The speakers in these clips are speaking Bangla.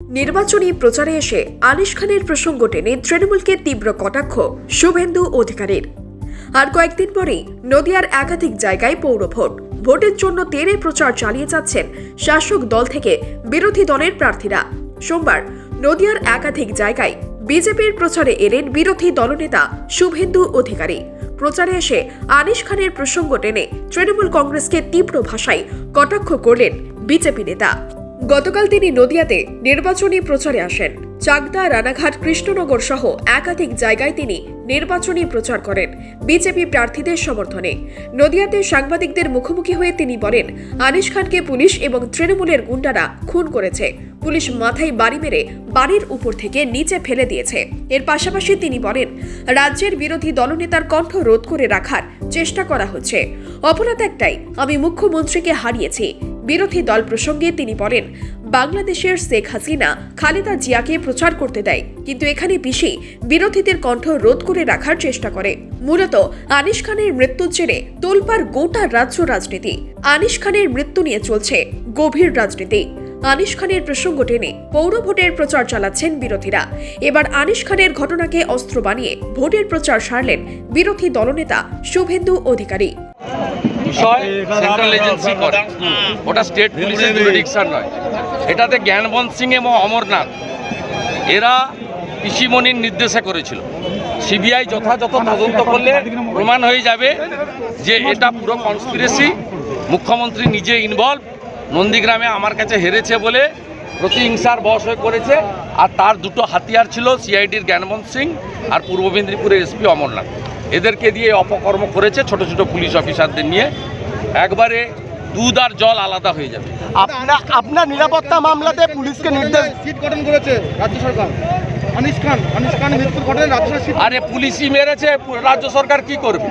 নির্বাচনী প্রচারে এসে আলিশ খানের প্রসঙ্গ টেনে তৃণমূলকে তীব্র কটাক্ষ, শুভেন্দু অধিকারীর। আর কয়েকদিন পরেই নদিয়ার একাধিক জায়গায় পৌর ভোট। ভোটের জন্য তেরে প্রচার চালিয়ে যাচ্ছেন শাসক দল থেকে বিরোধী দলের প্রার্থীরা। সোমবার নদিয়ার একাধিক জায়গায় বিজেপির প্রচারে এলেন বিরোধী দলনেতা শুভেন্দু অধিকারী। প্রচারে এসে আনিস খানের প্রসঙ্গ টেনে তৃণমূল কংগ্রেসকে তীব্র ভাষায় কটাক্ষ করলেন বিজেপি নেতা। গতকাল তিনি নদিয়াতে নির্বাচনী প্রচারে আসেন। চাকদা, রানাঘাট, কৃষ্ণনগর সহ একাধিক জায়গায় তিনি নির্বাচনী প্রচার করেন বিজেপি প্রার্থীদের সমর্থনে। নদিয়াতে সাংবাদিকদের মুখোমুখি হয়ে তিনি বলেন, আনিস খানকে পুলিশ এবং তৃণমূলের গুন্ডারা খুন করেছে। পুলিশ মাথায় বাড়ি মেরে বাড়ির উপর থেকে নিচে ফেলে দিয়েছে। এর পাশাপাশি তিনি বলেন, রাজ্যের বিরোধী দলনেতার কণ্ঠ রোধ করে রাখার চেষ্টা করা হচ্ছে। অপরাধ একটাই, আমি মুখ্যমন্ত্রীকে হারিয়েছি। বিরোধী দল প্রসঙ্গে তিনি বলেন, বাংলাদেশের শেখ হাসিনা খালেদা জিয়াকে প্রচার করতে দেয়, কিন্তু এখানে পিসি বিরোধীদের কণ্ঠ রোধ করে রাখার চেষ্টা করে। মূলত আনিস খানের মৃত্যুর জেরে তোলপার গোটা রাজ্য রাজনীতি। আনিস খানের মৃত্যু নিয়ে চলছে গভীর রাজনীতি। আনিস খানের প্রসঙ্গ টেনে পৌর ভোটের প্রচার চালাচ্ছেন বিরোধীরা। এবার আনিস খানের ঘটনাকে অস্ত্র বানিয়ে ভোটের প্রচার সারলেন বিরোধী দলনেতা শুভেন্দু অধিকারী। বিষয় সেন্ট্রাল এজেন্সি করে। ওটা স্টেট পুলিশের জুরিডিকশন নয় এটাতে জ্ঞানবন্ত সিং এবং অমরনাথ এরা পিসিমণির নির্দেশে করেছিল। সিবিআই যথাযথ তদন্ত করলে প্রমাণ হয়ে যাবে যে এটা পুরো কনস্পিরেসি মুখ্যমন্ত্রী নিজে ইনভলভ নন্দীগ্রামে আমার কাছে হেরেছে বলে প্রতিহিংসার বশ হয়ে করেছে আর তার দুটো হাতিয়ার ছিল সিআইডির জ্ঞানবন্ত সিং আর পূর্ব মেদিনীপুরের এসপি অমরনাথ। এদেরকে দিয়ে অপকর্ম করেছে ছোট ছোট পুলিশ অফিসারদের নিয়ে। একবারে দুধ আর জল আলাদা হয়ে যাবে। আপনার আপনার নিরাপত্তা মামলাতে পুলিশকে নির্দেশ সিট গঠন করেছে রাজ্য সরকার। আনিস খান আনিস খান মৃত্যুর ঘটনায় রাজ্য সরকার আরে পুলিশই মেরেছে রাজ্য সরকার কি করবে?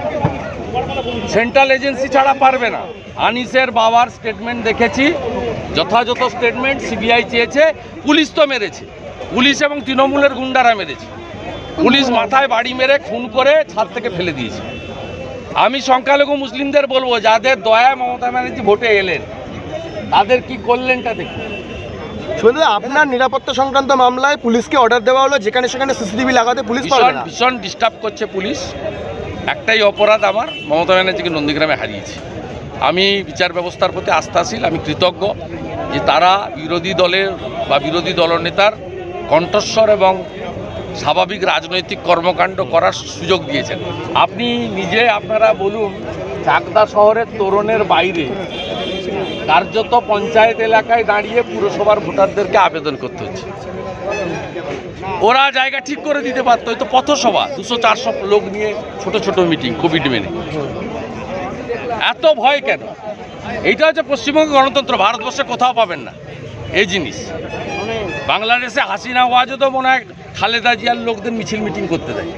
সেন্ট্রাল এজেন্সি ছাড়া পারবে না। আনিসের বাবার স্টেটমেন্ট দেখেছি যথাযথ স্টেটমেন্ট সিবিআই চেয়েছে পুলিশ তো মেরেছে। পুলিশ এবং তৃণমূলের গুন্ডারা মেরেছে। পুলিশ মাথায় বাড়ি মেরে খুন করে ছাদ থেকে ফেলে দিয়েছে। আমি সংখ্যালঘু মুসলিমদের বলব যাদের দয়া মমতা ব্যানার্জি ভোটে এলেন তাদের কি করলেনটা দেখুন। শুধু আপনার নিরাপত্তা সংক্রান্ত মামলায় পুলিশকে অর্ডার দেওয়া হলো যেখানে সেখানে সিসিটিভি লাগাতে পুলিশ পারবে ভীষণ না। ভীষণ ডিস্টার্ব করছে পুলিশ। একটাই অপরাধ আমার মমতা ব্যানার্জিকে নন্দীগ্রামে হারিয়েছি। আমি বিচার ব্যবস্থার প্রতি আস্থাশীল আমি কৃতজ্ঞ যে তারা বিরোধী দলের বা বিরোধী দলনেতার কণ্ঠস্বর এবং স্বাভাবিক রাজনৈতিক কর্মকাণ্ড করার সুযোগ দিয়েছেন। আপনি নিজে আপনারা বলুন, চাকদা শহরের তোরণের বাইরে কার্যত পঞ্চায়েত এলাকায় দাঁড়িয়ে পুরসভার ভোটারদেরকে আবেদন করতে হচ্ছে। ওরা জায়গা ঠিক করে দিতে পারতো, হয়তো পথসভা, দুশো চারশো লোক নিয়ে ছোট ছোট মিটিং, কোভিড মেনে। এত ভয় কেন? এইটা হচ্ছে পশ্চিমবঙ্গ গণতন্ত্র, ভারতবর্ষে কোথাও পাবেন না। এই জিনিস। বাংলাদেশে হাসিনা ওয়াজও তো মনে হয় খালেদা জিয়ার লোকদের মিছিল মিটিং করতে দেয়।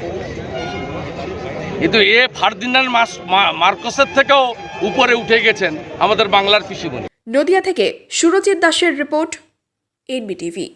কিন্তু এ মা- মার্কসের থেকেও উপরে উঠে গেছেন আমাদের বাংলার কৃষিমণি নদিয়া থেকে সুরজিৎ দাসের রিপোর্ট, এনবিটিভি।